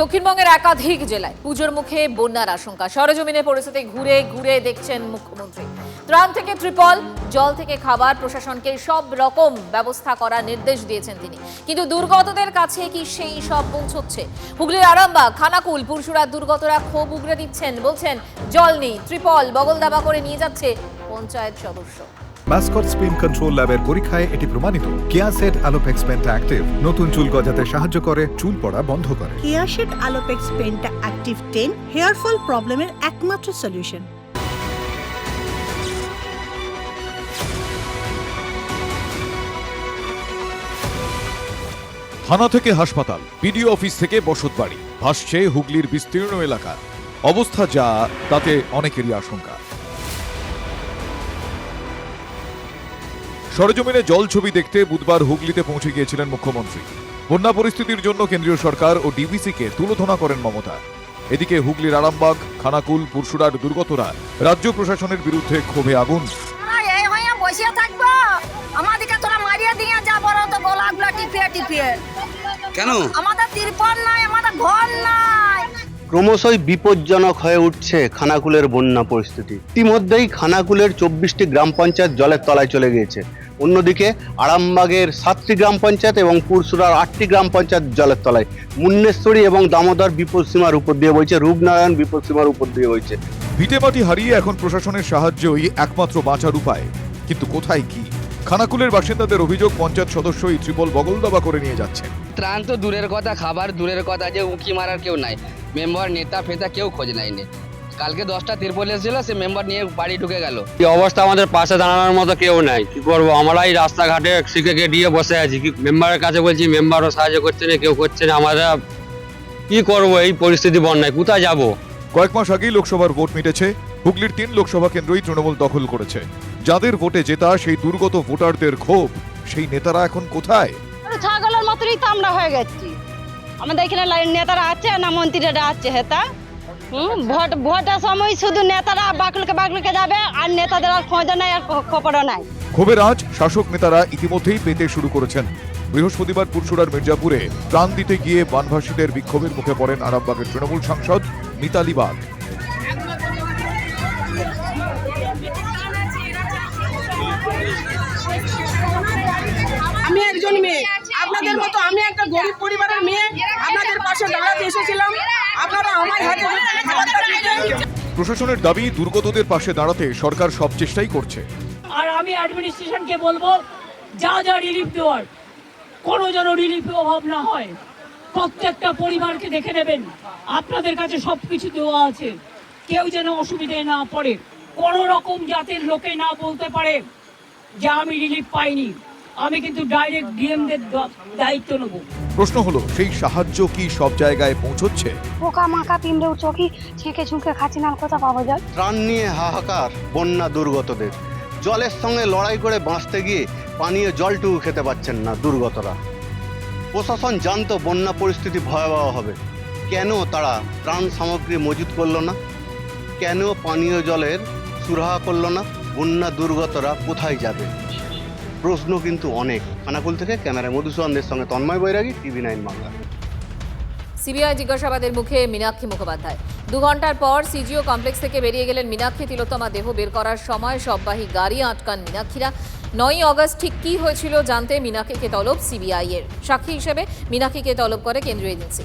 দক্ষিণবঙ্গের একাধিক জেলায় পুজোর মুখে বন্যার আশঙ্কা। সরজমিনে পরিস্থিতি ঘুরে ঘুরে দেখছেন মুখ্যমন্ত্রী। ত্রাণ থেকে ত্রিপল, জল থেকে খাবার, প্রশাসনকে সব রকম ব্যবস্থা করার নির্দেশ দিয়েছেন তিনি। কিন্তু দুর্গতদের কাছে কি সেই সব পৌঁছচ্ছে? হুগলির আরামবাগ, খানাকুল পুরসুরার দুর্গতরা ক্ষোভ উগড়ে দিচ্ছেন, বলছেন, জল নেই, ত্রিপল বগল দাবা করে নিয়ে যাচ্ছে পঞ্চায়েত সদস্য। মাস্কট স্পিন কন্ট্রোল ল্যাবের পরীক্ষায় এটি প্রমাণিত। Keya Seth Alopex penta active. নতুন চুল গজাতে সাহায্য করে চুল পড়া বন্ধ করে। কেয়াশেড আলোপেক্স পেনটা অ্যাক্টিভ টেন হেয়ার ফল প্রবলেমের একমাত্র সলিউশন। থানা থেকে হাসপাতাল বিডিও অফিস থেকে বসতবাড়ি। ভাসছে হুগলির বিস্তীর্ণ এলাকা। অবস্থা যা তাতে অনেকেরই আশঙ্কা। সরজমিনে জল ছবি দেখতে বুধবার হুগলিতে পৌঁছে গিয়েছিলেন মুখ্যমন্ত্রী। বন্যা পরিস্থিতির জন্য কেন্দ্রীয় সরকার ও ডিবিসিকে তুলোধনা করেন মমতা। এদিকে হুগলির আরামবাগ খানাকুল পুরসুরার দুর্গতরা রাজ্য প্রশাসনের বিরুদ্ধে ক্ষোভে আগুন। তোরা এই বসে থাকব। আমাদেরকে তোরা মারিয়ে দিয়ে যা বড় তো গলাগুলো টিপিয়ে টিপিয়ে। কেন? আমাদের তিরপল নাই আমাদের ঘর নাই। ক্রমশই বিপজ্জনক হয়ে উঠছে খানাকুলের বন্যা পরিস্থিতি। ইতিমধ্যেই খানাকুলের চব্বিশটি গ্রাম পঞ্চায়েত জলের তলায় চলে গিয়েছে। অন্যদিকে আরামবাগের সাতটি গ্রাম পঞ্চায়েত এবং পুরসুরার আটটি গ্রাম পঞ্চায়েত জলের তলায়। মুন্নেশ্বরী এবং দামোদর বিপদসীমার উপর দিয়ে বইছে রূপনারায়ণ বিপদসীমার উপর দিয়ে বইছে। ভিটেমাটি হারিয়ে এখন প্রশাসনের সাহায্যই একমাত্র বাঁচার উপায়। কিন্তু কোথায় কি? খানাকুলের বাসিন্দাদের অভিযোগ পঞ্চায়েত সদস্যই ত্রিপল বগলদাবা করে নিয়ে যাচ্ছে ত্রাণ তো দূরের কথা খাবার দূরের কথা যে উঁকি মারার কেউ নাই। মেম্বার নেতা ফেতা কেউ খোঁজ নেয়নি। কালকে দশটা তিরপল এসেছিল সে মেম্বার নিয়ে বাড়ি ঢুকে গেল। এই অবস্থা আমাদের পাশে দাঁড়ানোর মতো কেউ নাই। কি করব? আমরাই রাস্তাঘাটে শিখে দিয়ে বসে আছি। কি মেম্বারের কাছে বলছি মেম্বারও সাহায্য করছে না কেউ করছে না। আমরা কি করব? এই পরিস্থিতি বন্যায়। কোথায় যাব? কয়েক মাস আগেই লোকসভার ভোট মিটেছে। হুগলির তিন লোকসভা কেন্দ্রই তৃণমূল দখল করেছে। যাদের ভোটে জেতা সেই দুর্গত ভোটারদের ক্ষোভ। সেই নেতারা এখন কোথায়? ছাগলের মতনই তো আমরা হয়ে গেছি। আমাদের এখানে লাইন নেতারা আছে না মন্ত্রীরা আছে হেতা? হুম ভোট ভোটের সময় শুধু নেতারা বাকলকে বাকলকে যাবে আর নেতাদের আর খোঁজ নাই আর খবরও নাই। ক্ষোভের আজ শাসক নেতারা ইতিমধ্যেই পেতে শুরু করেছেন। বৃহস্পতিবার পুরসুরার মির্জাপুরে প্রাণ দিতে গিয়ে বানভাসীদের বিক্ষোভের মুখে পড়েন আরামবাগের তৃণমূল সাংসদ মিতালি বাগ। আমি একজন মেয়ে। আপনাদের মতো আমি একটা গরিব পরিবারের মেয়ে আপনাদের পাশে দাঁড়াতে এসেছিলাম। আপনারা আমার হাতে প্রশাসনের দাবি দুর্গতদের পাশে দাঁড়াতে সরকার সব চেষ্টাই করছে। আর আমি অ্যাডমিনিস্ট্রেশনকে বলব যা যা রিলিফ দেওয়ার কোনো যেন রিলিফের অভাব না হয়। প্রত্যেকটা পরিবারকে দেখে নেবেন আপনাদের কাছে সব কিছু দেওয়া আছে। কেউ যেন অসুবিধায় না পড়ে। কোনো রকম জাতের লোকে না বলতে পারে যে আমি রিলিফ পাইনি। আমি কিন্তু ডাইরেক্ট ডিএমদের দায়িত্ব নেব। প্রশ্ন হলো সেই সাহায্য কি সব জায়গায় পৌঁছচ্ছে? পোকা মাকা পিমড়েও চোখি ছেঁকে ছুঁকে খাচ্ছি না কোথা পাওয়া যায়। ত্রাণ নিয়ে হাহাকার বন্যা দুর্গতদের। জলের সঙ্গে লড়াই করে বাঁচতে গিয়ে পানীয় জলটুকু খেতে পাচ্ছেন না দুর্গতরা। প্রশাসন জানতো বন্যা পরিস্থিতি ভয়াবহ হবে। কেন তারা ত্রাণ সামগ্রী মজুত করল না? কেন পানীয় জলের সুরাহা করল না? বন্যা দুর্গতরা কোথায় যাবে? প্রশ্ন কিন্তু অনেক। খানাকুল থেকে ক্যামেরায় মধুসূদনদের সঙ্গে Tanmoy Bairagi, TV nine Bangla. CBI জিজ্ঞাসাবাদের মুখে মীনাক্ষী মুখোপাধ্যায়। দু ঘণ্টার পর সিজিও কমপ্লেক্স থেকে বেরিয়ে গেলেন মীনাক্ষী, তিলোত্তমা দেহ বের করার সময় সববাহী গাড়ি আটকান মীনাক্ষীরা। নয়ই অগস্ট ঠিক কী হয়েছিল জানতে মীনাক্ষীকে তলব সিবিআই এর সাক্ষী হিসেবে। মীনাক্ষীকে তলব করে কেন্দ্রীয় এজেন্সি।